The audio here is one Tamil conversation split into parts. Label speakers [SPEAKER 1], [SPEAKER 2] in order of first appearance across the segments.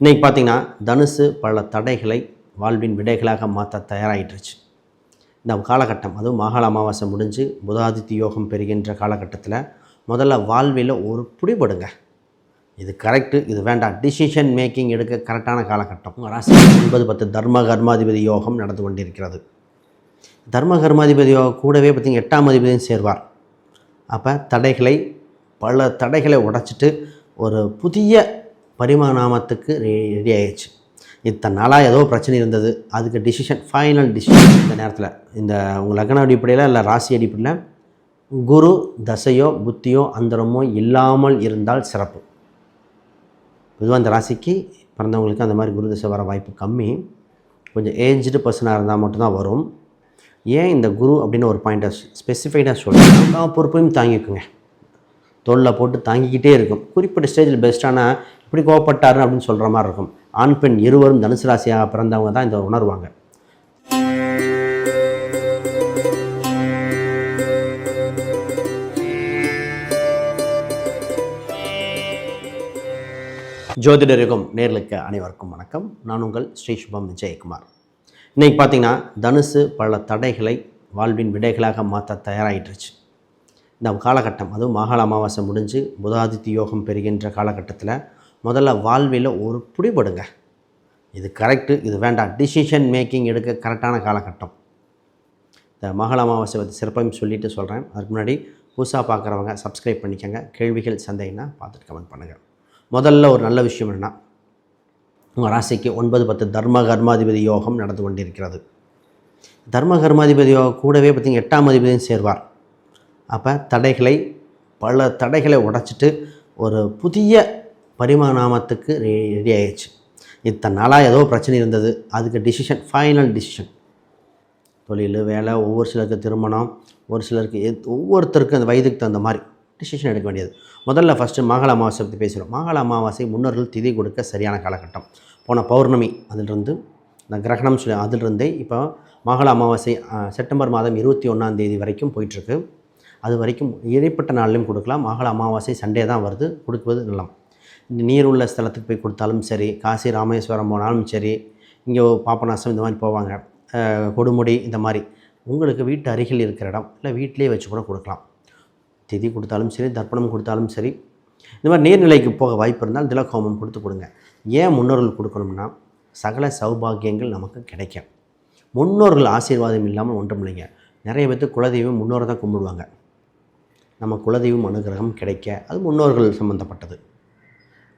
[SPEAKER 1] இன்றைக்கி பார்த்தீங்கன்னா தனுசு பல தடைகளை வாழ்வின் விடைகளாக மாற்ற தயாராகிட்டுருச்சு இந்த காலகட்டம் அதுவும் மாகாள அமாவாசை முடிஞ்சு புதாதித்ய யோகம் பெறுகின்ற காலகட்டத்தில் முதல்ல வாழ்வில் ஒரு பிடிபடுங்க. இது கரெக்டு இது வேண்டாம். டிசிஷன் மேக்கிங் எடுக்க கரெக்டான காலகட்டம். ராசி ஒன்பது பத்து தர்ம கர்மாதிபதி யோகம் நடந்து கொண்டிருக்கிறது. தர்ம கர்மாதிபதி யோகம் கூடவே பார்த்திங்க எட்டாம் அதிபதியும் சேர்வார். அப்போ தடைகளை பல தடைகளை உடைச்சிட்டு ஒரு புதிய பரிமாணாமத்துக்கு ரெடி ஆகிடுச்சு இத்தனை நாளாக ஏதோ பிரச்சனை இருந்தது. அதுக்கு டிசிஷன் ஃபைனல் டிசிஷன் இந்த நேரத்தில். இந்த உங்கள் லக்ன அடிப்படையில் இல்லை ராசி அடிப்படையில் குரு தசையோ புத்தியோ அந்தரமோ இல்லாமல் இருந்தால் சிறப்பு. பொதுவாக அந்த ராசிக்கு பிறந்தவங்களுக்கு அந்த மாதிரி குரு தசை வர வாய்ப்பு கம்மி. கொஞ்சம் ஏஜ்டு பர்சனாக இருந்தால் மட்டும்தான் வரும். ஏன் இந்த குரு அப்படின்னு ஒரு பாயிண்ட்டை ஸ்பெசிஃபைடாக சொல்கிறேன் எல்லா பொறுப்பையும் தாங்கிக்குங்க. தோளில் போட்டு தாங்கிக்கிட்டே இருக்கும். குறிப்பிட்ட ஸ்டேஜில் பெஸ்ட்டான இப்படி கோவப்பட்டார் அப்படின்னு சொல்கிற மாதிரி இருக்கும். ஆண் பெண் இருவரும் தனுசு ராசியாக பிறந்தவங்க தான் இதை உணர்வாங்க. ஜோதிடருக்கும் நேர்களுக்கு அனைவருக்கும் வணக்கம். நான் உங்கள் ஸ்ரீ சுபம் விஜயகுமார். இன்றைக்கி பார்த்தீங்கன்னா தனுசு பல தடைகளை வாழ்வின் விடைகளாக மாற்ற தயாராகிட்டுருச்சு இந்த காலகட்டம் அதுவும் மாகாள அமாவாசை முடிஞ்சு புதாதித்ய யோகம் பெறுகின்ற காலகட்டத்தில் முதல்ல வாழ்வில் ஒரு பிடிபடுங்க. இது கரெக்டு இது வேண்டாம். டிசிஷன் மேக்கிங் எடுக்க கரெக்டான காலகட்டம். இந்த மகள அமாவாசை பற்றி சிறப்பையும் சொல்லிவிட்டு சொல்கிறேன் அதுக்கு முன்னாடி புதுசாக பார்க்குறவங்க சப்ஸ்கிரைப் பண்ணிக்கோங்க. கேள்விகள் சந்தேகம்னா பார்த்துட்டு கமெண்ட் பண்ணுங்கள் முதல்ல ஒரு நல்ல விஷயம் என்னென்னா உங்கள் ராசிக்கு ஒன்பது பத்து தர்ம கர்மாதிபதி யோகம் நடந்து கொண்டிருக்கிறது. தர்ம கர்மாதிபதி யோகம் கூடவே பார்த்திங்க எட்டாம் அதிபதியும் சேர்வார். அப்போ தடைகளை பல தடைகளை உடைச்சிட்டு ஒரு புதிய பரிமாணாமத்துக்கு ரெடி ஆயிடுச்சு. இத்தனை நாளாக ஏதோ பிரச்சனை இருந்தது. அதுக்கு டிசிஷன் ஃபைனல் டிசிஷன் தொழில் வேலை ஒவ்வொரு சிலருக்கு திருமணம் ஒரு சிலருக்கு எத் ஒவ்வொருத்தருக்கும் அந்த வயதுக்கு தகுந்த மாதிரி டிசிஷன் எடுக்க வேண்டியது. முதல்ல ஃபஸ்ட்டு மாகாள அமாவாசை பற்றி பேசுகிறோம் மாகாள அமாவாசை முன்னோர்கள் திதி கொடுக்க சரியான காலகட்டம். போன பௌர்ணமி அதிலிருந்து இந்த கிரகணம் சொல்லி அதிலிருந்தே இப்போ மாகாள அமாவாசை செப்டம்பர் மாதம் இருபத்தி ஒன்றாம் தேதி வரைக்கும் போயிட்டுருக்கு அது வரைக்கும் இடைப்பட்ட நாள்லையும் கொடுக்கலாம். மாகாள அமாவாசை சண்டே தான் வருது. கொடுக்குவது நல்லம். நீர் உள்ள ஸ்தலத்துக்கு போய் கொடுத்தாலும் சரி காசி ராமேஸ்வரம் போனாலும் சரி இங்கே பாப்பநாசம் இந்த மாதிரி போவாங்க. கொடுமுடி இந்த மாதிரி. உங்களுக்கு வீட்டு அருகில் இருக்கிற இடம் இல்லை வீட்டிலேயே வச்சு கூட கொடுக்கலாம். திதி கொடுத்தாலும் சரி தர்ப்பணம் கொடுத்தாலும் சரி. இந்த மாதிரி நீர்நிலைக்கு போக வாய்ப்பு இருந்தால் திலகோமம் கொடுத்து கொடுங்க. ஏன் முன்னோர்கள் கொடுக்கணும்னா சகல சௌபாகியங்கள் நமக்கு கிடைக்கும். முன்னோர்கள் ஆசீர்வாதம் இல்லாமல் ஒன்றும் இல்லைங்க. நிறைய பேர்த்து குலதெய்வம் முன்னோரை தான் கும்பிடுவாங்க. நம்ம குலதெய்வம் அனுகிரகம் கிடைக்க அது முன்னோர்கள் சம்மந்தப்பட்டது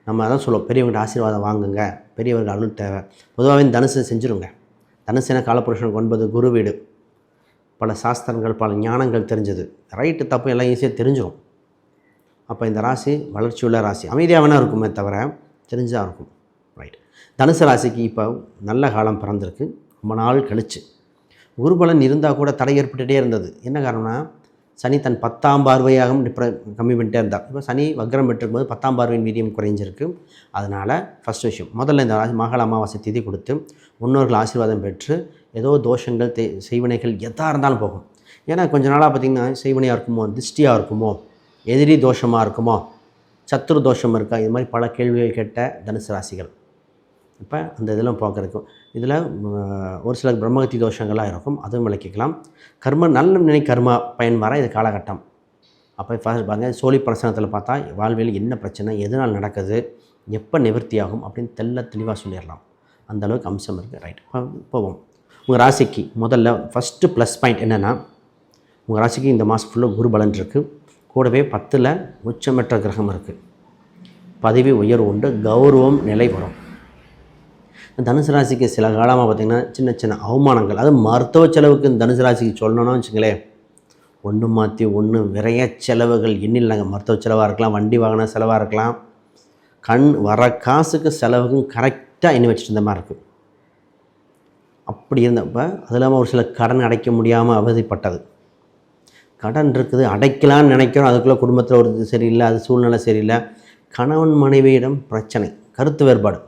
[SPEAKER 1] நம்ம அதான் சொல்லுவோம் பெரியவங்கள்ட்ட ஆசீர்வாதம் வாங்குங்க பெரியவர்கள் அருள் தேவை. பொதுவாகவே இந்த தனுசு செஞ்சுருங்க. தனுசுனா காலபுருஷனுக்கு ஒன்பது குரு வீடு. பல சாஸ்திரங்கள் பல ஞானங்கள் தெரிஞ்சது. ரைட்டு தப்பு எல்லாம் ஈஸியாக தெரிஞ்சிடும் அப்போ இந்த ராசி வளர்ச்சியுள்ள ராசி. அமைதியாக வேணா இருக்குமே தவிர தெரிஞ்சால் இருக்கும். ரைட் தனுசு ராசிக்கு இப்போ நல்ல காலம் பிறந்திருக்கு. ரொம்ப நாள் கழிச்சு. குருபலன் இருந்தால் கூட தடை ஏற்பட்டுகிட்டே இருந்தது. என்ன காரணம்னா சனி தன் பத்தாம் பார்வையாகவும் டிப்ர கம்மி பண்ணிட்டே இருந்தார். இப்போ சனி வக்ரம் பெற்றிருக்கும்போது பத்தாம் பார்வையின் வீரியம் குறைஞ்சிருக்கு. அதனால் ஃபஸ்ட் விஷயம் முதல்ல இந்த ராசி மகள அமாவாசை திதி கொடுத்து முன்னோர்கள் ஆசீர்வாதம் பெற்று ஏதோ தோஷங்கள் தே செய்வினைகள் எதாக இருந்தாலும் போகும். ஏன்னா கொஞ்ச நாளாக பார்த்திங்கன்னா செய்வினையாக இருக்குமோ திருஷ்டியாக இருக்குமோ எதிரி தோஷமாக இருக்குமோ சத்துரு தோஷம் இருக்கா இது மாதிரி பல கேள்விகள் கேட்ட தனுசு ராசிகள். இப்போ அந்த இதெல்லாம் போக்குறதுக்கும் இதில் ஒரு சில பிரம்மகத்தி தோஷங்கள்லாம் இருக்கும். அதுவும் விளக்கிக்கலாம். கர்ம நல்ல நினை கர்மா பயன் வர இது காலகட்டம். அப்போ ஃபஸ்ட் பாருங்க சோழி பிரசனத்தில் பார்த்தா வாழ்வில் என்ன பிரச்சனை எதனால் நடக்குது எப்போ நிவர்த்தி ஆகும் அப்படின்னு தெல்ல தெளிவாக சொல்லிடலாம். அந்த அளவுக்கு அம்சம் இருக்குது ரைட் போவோம். உங்கள் ராசிக்கு முதல்ல ஃபஸ்ட்டு ப்ளஸ் பாயிண்ட் என்னென்னா உங்கள் ராசிக்கு இந்த மாதம் ஃபுல்லாக குரு பலன் இருக்குது கூடவே பத்தில் உச்சமற்ற கிரகம் இருக்குது பதவி உயர்வு உண்டு கௌரவம் நிலை வரும். தனுசு ராசிக்கு சில காலமாக பார்த்திங்கன்னா சின்ன சின்ன அவமானங்கள். அது மருத்துவ செலவுக்கு தனுசு ராசிக்கு சொல்லணும்னு வச்சுங்களேன் ஒன்று மாற்றி ஒன்று விரைய செலவுகள். எண்ணில்லைங்க மருத்துவ செலவாக இருக்கலாம் வண்டி வாகன செலவாக இருக்கலாம். கண் வர காசுக்கு செலவுக்கும் கரெக்டாக எண்ணி வச்சுட்டு இருந்த மாதிரி இருக்குது அப்படி இருந்தப்போ அது இல்லாமல் ஒரு சில கடன் அடைக்க முடியாமல் அவதிப்பட்டது. கடன் இருக்குது அடைக்கலான்னு நினைக்கிறோம். அதுக்குள்ளே குடும்பத்தில் ஒரு இது சரியில்லை அது சூழ்நிலை சரியில்லை. கணவன் மனைவியிடம் பிரச்சனை கருத்து வேறுபாடு.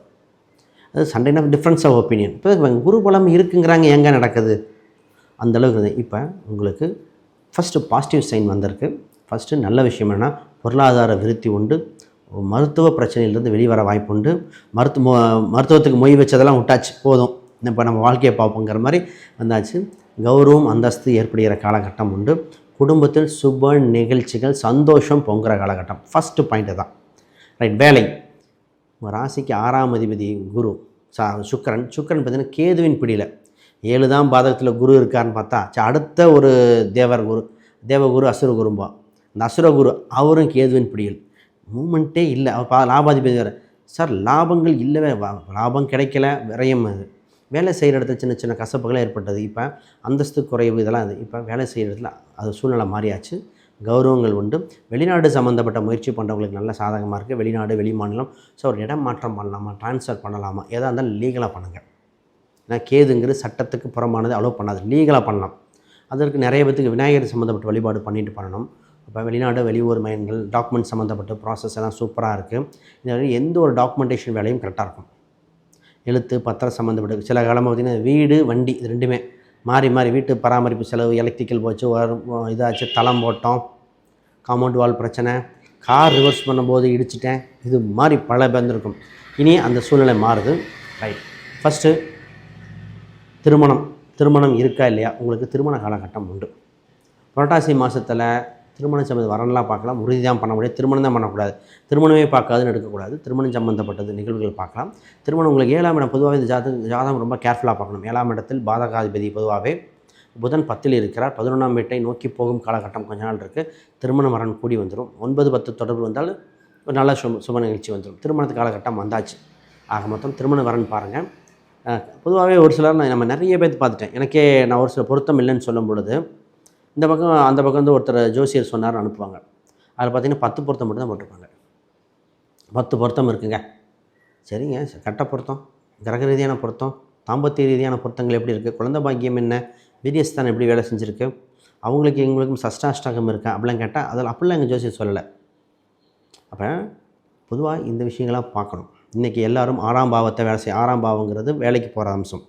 [SPEAKER 1] அது சண்டைனா டிஃப்ரென்ஸ் ஆஃப் ஒப்பீனியன் இப்போ குரு பலம் இருக்குங்கிறாங்க எங்கே நடக்குது? அந்த அளவுக்கு இருக்குது. இப்போ உங்களுக்கு ஃபஸ்ட்டு பாசிட்டிவ் சைன் வந்திருக்கு. ஃபஸ்ட்டு நல்ல விஷயம் என்னென்னா பொருளாதார விருத்தி உண்டு. மருத்துவ பிரச்சனையிலேருந்து வெளிவர வாய்ப்புண்டு மருத்துவ மருத்துவத்துக்கு மொய் வச்சதெல்லாம் விட்டாச்சு போதும். இப்போ நம்ம வாழ்க்கையை பார்ப்போங்கிற மாதிரி வந்தாச்சு. கௌரவம் அந்தஸ்து ஏற்படுகிற காலகட்டம் உண்டு. குடும்பத்தில் சுப நிகழ்ச்சிகள் சந்தோஷம் பொங்குற காலகட்டம். ஃபஸ்ட்டு பாயிண்ட்டு தான். ரைட் வேலை. உங்கள் ராசிக்கு ஆறாம் அதிபதி குரு சா சுக்கரன். சுக்கரன் பார்த்தீங்கன்னா கேதுவின் பிடியில். ஏழு தான் பாதகத்தில் குரு இருக்காருன்னு பார்த்தா சரி, அடுத்த ஒரு தேவர் குரு தேவகுரு அசுர குரும்பா இந்த அசுரகுரு அவரும் கேதுவின் பிடியில். மூமெண்ட்டே இல்லை. அவர் பா லாபாதிபதி வேறு. சார் லாபங்கள் இல்லவே வா- லாபம் கிடைக்கல விரயம் அது. வேலை செய்கிற இடத்துல சின்ன சின்ன கசப்புகள் ஏற்பட்டது. இப்போ அந்தஸ்து குறைவு இதெல்லாம் அது. இப்போ வேலை செய்கிற இடத்துல அது சூழ்நிலை மாறியாச்சு. கௌரவங்கள் உண்டு. வெளிநாடு சம்மந்தப்பட்ட முயற்சி பண்ணுறவங்களுக்கு நல்ல சாதகமாக இருக்குது வெளிநாடு வெளி மாநிலம். ஸோ ஒரு இடம் மாற்றம் பண்ணலாமா? ட்ரான்ஸ்ஃபர் பண்ணலாமா? எதாக இருந்தாலும் லீகலாக பண்ணுங்கள் ஏன்னா கேதுங்கிறது சட்டத்துக்கு புறமானது அலோவ் பண்ணாது. லீகலாக பண்ணலாம். அதற்கு நிறைய பேத்துக்கு விநாயகர் சம்மந்தப்பட்ட வழிபாடு பண்ணிட்டு பண்ணணும். இப்போ வெளிநாடு வெளியூர் மையங்கள் டாக்குமெண்ட் சம்மந்தப்பட்ட ப்ராசஸ் எல்லாம் சூப்பராக இருக்குது இந்த எந்த ஒரு டாக்குமெண்டேஷன் வேலையும் கரெக்டாக இருக்கும். எழுத்து பத்திரம் சம்மந்தப்பட்ட சில காலமாக பார்த்திங்கன்னா வீடு வண்டி இது ரெண்டுமே. மாறி மாறி வீட்டு பராமரிப்பு செலவு எலக்ட்ரிக்கல் போச்சு இதாச்சு தளம் போட்டோம். காம்பவுண்ட் வால் பிரச்சனை. கார் ரிவர்ஸ் பண்ணும்போது இடிச்சிட்டேன். இது மாதிரி பல பேர்ந்துருக்கும். இனி அந்த சூழ்நிலை மாறுது. ரைட் ஃபஸ்ட்டு திருமணம். திருமணம் இருக்கா இல்லையா? உங்களுக்கு திருமண காலகட்டம் உண்டு. புரட்டாசி மாதத்தில் திருமணம் சம்மந்த வரன்லாம் பார்க்கலாம். உறுதி தான் பண்ண முடியாது. திருமணம் தான் பண்ணக்கூடாது. திருமணமே பார்க்காதுன்னு எடுக்கக்கூடாது. திருமணம் சம்மந்தப்பட்டது நிகழ்வுகள் பார்க்கலாம். திருமணம் உங்களுக்கு ஏழாம் இடம் பொதுவாகவே இந்த ஜாதகம் ஜாதகம் ரொம்ப கேர்ஃபுல்லாக பார்க்கணும். ஏழாம் இடத்தில் பாதகாதிபதி பொதுவாகவே புதன் பத்தில் இருக்கிறார். பதினொன்றாம் வீட்டை நோக்கி போகும் காலகட்டம் கொஞ்ச நாள் இருக்குது திருமண வரன் கூடி வந்துடும் ஒன்பது பத்து தொடர்பு வந்தால் ஒரு நல்ல சுப சுப நிகழ்ச்சி வந்துடும் திருமணத்து காலகட்டம் வந்தாச்சு. ஆக மொத்தம் திருமண வரன் பாருங்கள் பொதுவாகவே ஒரு சிலர் நான் நம்ம நிறைய பேர்த்து பார்த்துட்டேன். எனக்கே நான் ஒரு சில பொருத்தம் இல்லைன்னு சொல்லும் பொழுது இந்த பக்கம் அந்த பக்கம் வந்து ஒருத்தர் ஜோசியர் சொன்னார் அனுப்புவாங்க. அதில் பார்த்தீங்கன்னா பத்து பொருத்தம் மட்டும் தான் போட்டிருப்பாங்க. பத்து பொருத்தம் இருக்குங்க. சரிங்க. கட்ட பொருத்தம் கிரக ரீதியான பொருத்தம். தாம்பத்திய ரீதியான பொருத்தங்கள் எப்படி இருக்குது குழந்தை பாக்கியம் என்ன? வீரியஸ்தான் எப்படி வேலை செஞ்சுருக்கு? அவங்களுக்கு எங்களுக்கும் சஷ்டாஷ்டகம் இருக்கா? அப்படிலாம் கேட்டால் அதில் அப்படிலாம் எங்கள் ஜோசியம் சொல்லலை. அப்போ பொதுவாக இந்த விஷயங்களாம் பார்க்கணும். இன்றைக்கி எல்லாரும் ஆறாம் பாவத்தை வேலை செய்ய ஆறாம் பாவங்கிறது வேலைக்கு போகிற அம்சம்.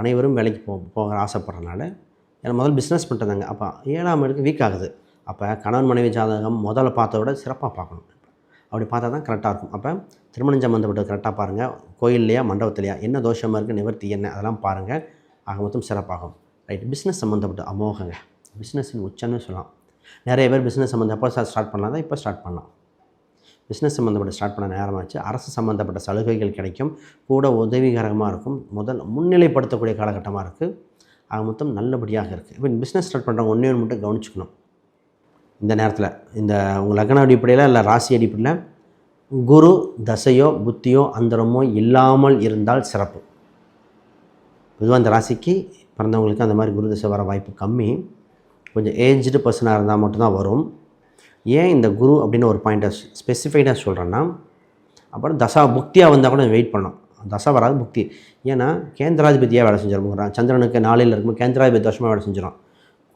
[SPEAKER 1] அனைவரும் வேலைக்கு போ போக ஆசைப்படுறனால ஏன்னா முதல் பிஸ்னஸ் பண்ணுறதாங்க அப்போ ஏழாம் இடத்துக்கு வீக் ஆகுது. அப்போ கணவன் மனைவி ஜாதகம் முதல்ல பார்த்தத விட சிறப்பாக பார்க்கணும். அப்படி பார்த்தா தான் கரெக்டாக இருக்கும். அப்போ திருமணம் சம்மந்தப்பட்டது கரெக்டாக பாருங்கள் கோயில்லையா மண்டபத்திலையா என்ன தோஷமாக இருக்குது நிவர்த்தி என்ன அதெல்லாம் பாருங்கள் ஆக மொத்தம் சிறப்பாகும். ரைட் பிஸ்னஸ் சம்மந்தப்பட்ட அமோகங்க. பிஸ்னஸின் உச்சம்னு சொல்லலாம். நிறைய பேர் பிஸ்னஸ் சம்மந்தப்போ ஸ்டார்ட் பண்ணலாம். தான் இப்போ ஸ்டார்ட் பண்ணலாம். பிஸ்னஸ் சம்மந்தப்பட்ட ஸ்டார்ட் பண்ண நேரமாச்சு. அரசு சம்மந்தப்பட்ட சலுகைகள் கிடைக்கும். கூட உதவிகரமாக இருக்கும். முதல் முன்னிலைப்படுத்தக்கூடிய காலகட்டமாக இருக்குது ஆக மொத்தம் நல்லபடியாக இருக்குது இப்போ பிஸ்னஸ் ஸ்டார்ட் பண்ணுறவங்க ஒன்றே ஒன்று மட்டும் கவனிச்சுக்கணும். இந்த நேரத்தில். இந்த உங்கள் லக்ன அடிப்படையில் இல்லை ராசி அடிப்படையில் குரு தசையோ புத்தியோ அந்தரமோ இல்லாமல் இருந்தால் சிறப்பு. பொதுவாக அந்த ராசிக்கு பிறந்தவங்களுக்கு அந்த மாதிரி குரு தசை வர வாய்ப்பு கம்மி. கொஞ்சம் ஏஜ்டு பர்சனாக இருந்தால் மட்டும்தான் வரும். ஏன் இந்த குரு அப்படின்னு ஒரு பாயிண்ட்டை ஸ்பெசிஃபைடாக சொல்கிறேன்னா அப்புறம் தசா புக்தியாக வந்தால் கூட வெயிட் பண்ணோம் தசா வராது புக்தி. ஏன்னா கேந்திராதிபதியாக வேலை செஞ்சிடும் சந்திரனுக்கு நாளில் இருக்கும்போது கேந்திராதிபதி தோஷமாக வேலை செஞ்சிடும்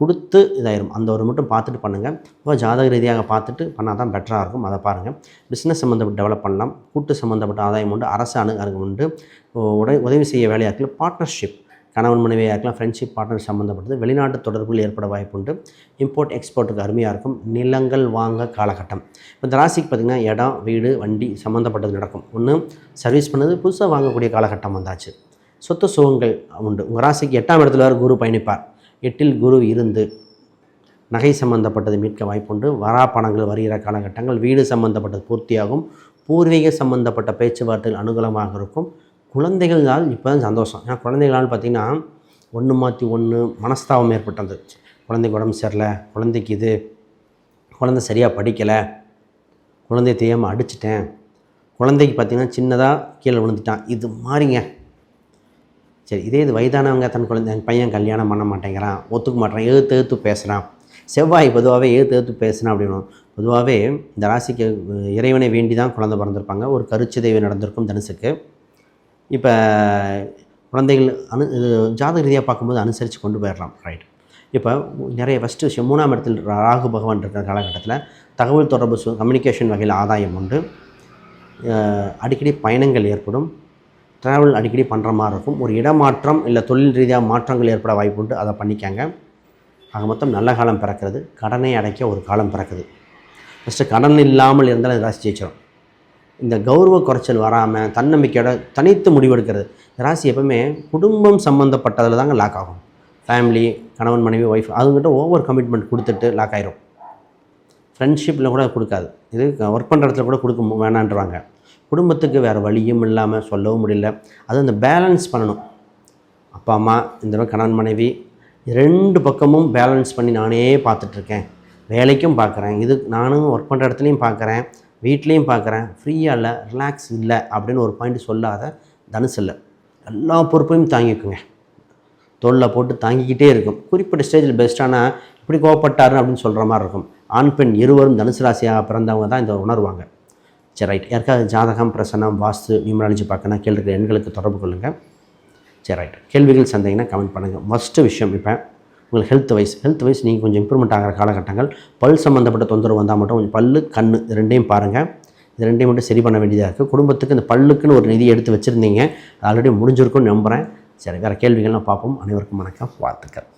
[SPEAKER 1] கொடுத்து இதாயிரும். அந்த ஒரு மட்டும் பார்த்துட்டு பண்ணுங்கள் இப்போ ஜாதக ரீதியாக பார்த்துட்டு பண்ணால் தான் பெட்டராக இருக்கும். அதை பாருங்கள் பிஸ்னஸ் சம்மந்தப்பட்ட டெவலப் பண்ணலாம். கூட்டு சம்மந்தப்பட்ட ஆதாயம் உண்டு. அரசு அணு உண்டு. உடை உதவி செய்ய வேலையாக்கல பார்ட்னர்ஷிப் கணவன் மனைவியாக இருக்கலாம் ஃப்ரெண்ட்ஷிப் பார்ட்னர் சம்மந்தப்பட்டது வெளிநாட்டு தொடர்புகள் ஏற்பட வாய்ப்புண்டு இம்போர்ட் எக்ஸ்போர்ட்டுக்கு அருமையாக இருக்கும். நிலங்கள் வாங்க காலகட்டம். இப்போ இந்த ராசிக்கு பார்த்திங்கன்னா இடம் வீடு வண்டி சம்மந்தப்பட்டது நடக்கும். ஒன்று சர்வீஸ் பண்ணது புதுசாக வாங்கக்கூடிய காலகட்டம் வந்தாச்சு. சொத்து சுகங்கள் உண்டு. உங்கள் ராசிக்கு எட்டாம் இடத்துல வேறு குரு பயணிப்பார். எட்டில் குரு இருந்து நகை சம்பந்தப்பட்டது மீட்க வாய்ப்புண்டு. வரா பணங்கள் வருகிற காலகட்டங்கள் வீடு சம்பந்தப்பட்டது பூர்த்தியாகும். பூர்வீக சம்பந்தப்பட்ட பேச்சுவார்த்தைகள் அனுகூலமாக இருக்கும். குழந்தைகள்னால் இப்போ தான் சந்தோஷம். ஏன்னா குழந்தைகளால் பார்த்திங்கன்னா ஒன்று மாற்றி ஒன்று மனஸ்தாபம் ஏற்பட்டது. குழந்தைக்கு உடம்பு சரியில்லை குழந்தைக்கு இது குழந்தை சரியாக படிக்கலை குழந்தைய தெரியாமல் அடிச்சிட்டேன். குழந்தைக்கு பார்த்திங்கன்னா சின்னதாக கீழே விழுந்துட்டான். இது மாதிரிங்க. சரி இதே இது வயதானவங்க தன் குழந்தை என் பையன் கல்யாணம் பண்ண மாட்டேங்கிறான் ஒத்துக்க மாட்டேறான் எழுத்து எழுத்து பேசுகிறான் செவ்வாய் பொதுவாகவே எழுத்து எழுத்து பேசுகிறான் அப்படின்னு பொதுவாகவே இந்த ராசிக்கு இறைவனை வேண்டி தான் குழந்தை பிறந்திருப்பாங்க. ஒரு கருச்சிதைவு நடந்திருக்கும் தனுசுக்கு. இப்போ குழந்தைகள் அனு இது ஜாதக ரீதியாக பார்க்கும்போது அனுசரித்து கொண்டு போயிடலாம். ரைட் இப்போ நிறைய ஃபஸ்ட்டு விஷயம் மூணாம் இடத்தில் ராகு பகவான் இருக்கிற காலகட்டத்தில் தகவல் தொடர்பு சு கம்யூனிகேஷன் வகையில் ஆதாயம் உண்டு. அடிக்கடி பயணங்கள் ஏற்படும். ட்ராவல் அடிக்கடி பண்ணுற மாதிரி இருக்கும். ஒரு இடமாற்றம் இல்லை தொழில் ரீதியாக மாற்றங்கள் ஏற்பட வாய்ப்பு உண்டு. அதை பண்ணிக்கங்க. ஆக மொத்தம் நல்ல காலம் பிறக்கிறது. கடனை அடைக்க ஒரு காலம் பிறக்குது. ஃபஸ்ட்டு கடன் இல்லாமல் இருந்தால் அது ராசி ஜெயிச்சிடும் இந்த கௌரவ குறைச்சல் வராமல் தன்னம்பிக்கையோட தனித்து முடிவெடுக்கிறது. ராசி எப்பவுமே குடும்பம் சம்மந்தப்பட்டதில் தாங்க லாக் ஆகும். ஃபேமிலி கணவன் மனைவி ஒய்ஃப் அதுங்கிட்ட ஓவர் கமிட்மெண்ட் கொடுத்துட்டு லாக் ஆயிரும். ஃப்ரெண்ட்ஷிப்பில் கூட கொடுக்காது. இது ஒர்க் பண்ணுற இடத்துல கூட கொடுக்க மு- வேணான்றாங்க. குடும்பத்துக்கு வேறு வழியும் இல்லாமல் சொல்லவும் முடியல. அது அந்த பேலன்ஸ் பண்ணணும். அப்பா அம்மா இந்த கணவன் மனைவி ரெண்டு பக்கமும் பேலன்ஸ் பண்ணி நானே பார்த்துட்ருக்கேன். வேலைக்கும் பார்க்குறேன். இது நானும் ஒர்க் பண்ணுற இடத்துலையும் பார்க்குறேன். வீட்லேயும் பார்க்குறேன். ஃப்ரீயாக இல்லை ரிலாக்ஸ் இல்லை அப்படின்னு ஒரு பாயிண்ட் சொல்லாத தனுசு இல்லை. எல்லா பொறுப்பையும் தாங்கிக்குங்க. தோளில் போட்டு தாங்கிக்கிட்டே இருக்கும். குறிப்பிட்ட ஸ்டேஜில் பெஸ்ட்டானா இப்படி கோவப்பட்டாருன்னு அப்படின்னு சொல்கிற மாதிரி இருக்கும். ஆண் பெண் இருவரும் தனுசு ராசியாக பிறந்தவங்க தான் இதை உணர்வாங்க. சரி ரைட் யாருக்காவது ஜாதகம் பிரசனம் வாஸ்து நியூமராலஜி பார்க்கணும் கேள்வி எண்களுக்கு தொடர்பு கொள்ளுங்கள் சரி ரைட் கேள்விகள் சந்தேகம்னா கமெண்ட் பண்ணுங்கள் ஃபஸ்ட்டு விஷயம் இப்போ உங்களுக்கு ஹெல்த் வைஸ் ஹெல்த் வைஸ் நீங்கள் கொஞ்சம் இம்ப்ரூவ்மெண்ட் ஆகிற காலகட்டங்கள் பல் சம்மந்தப்பட்ட தொந்தரவு வந்தால் மட்டும் கொஞ்சம் பல்லு கண் இது ரெண்டையும் பாருங்கள் இது ரெண்டையும் மட்டும் சரி பண்ண வேண்டியதாக இருக்குது குடும்பத்துக்கு இந்த பல்லுக்குன்னு ஒரு நிதி எடுத்து வச்சுருந்தீங்க. ஆல்ரெடி முடிஞ்சிருக்கும்னு நம்புகிறேன் சரி வேறு கேள்விகள்லாம் பார்ப்போம். அனைவருக்கும் வணக்கம். வாழ்த்துக்கள்.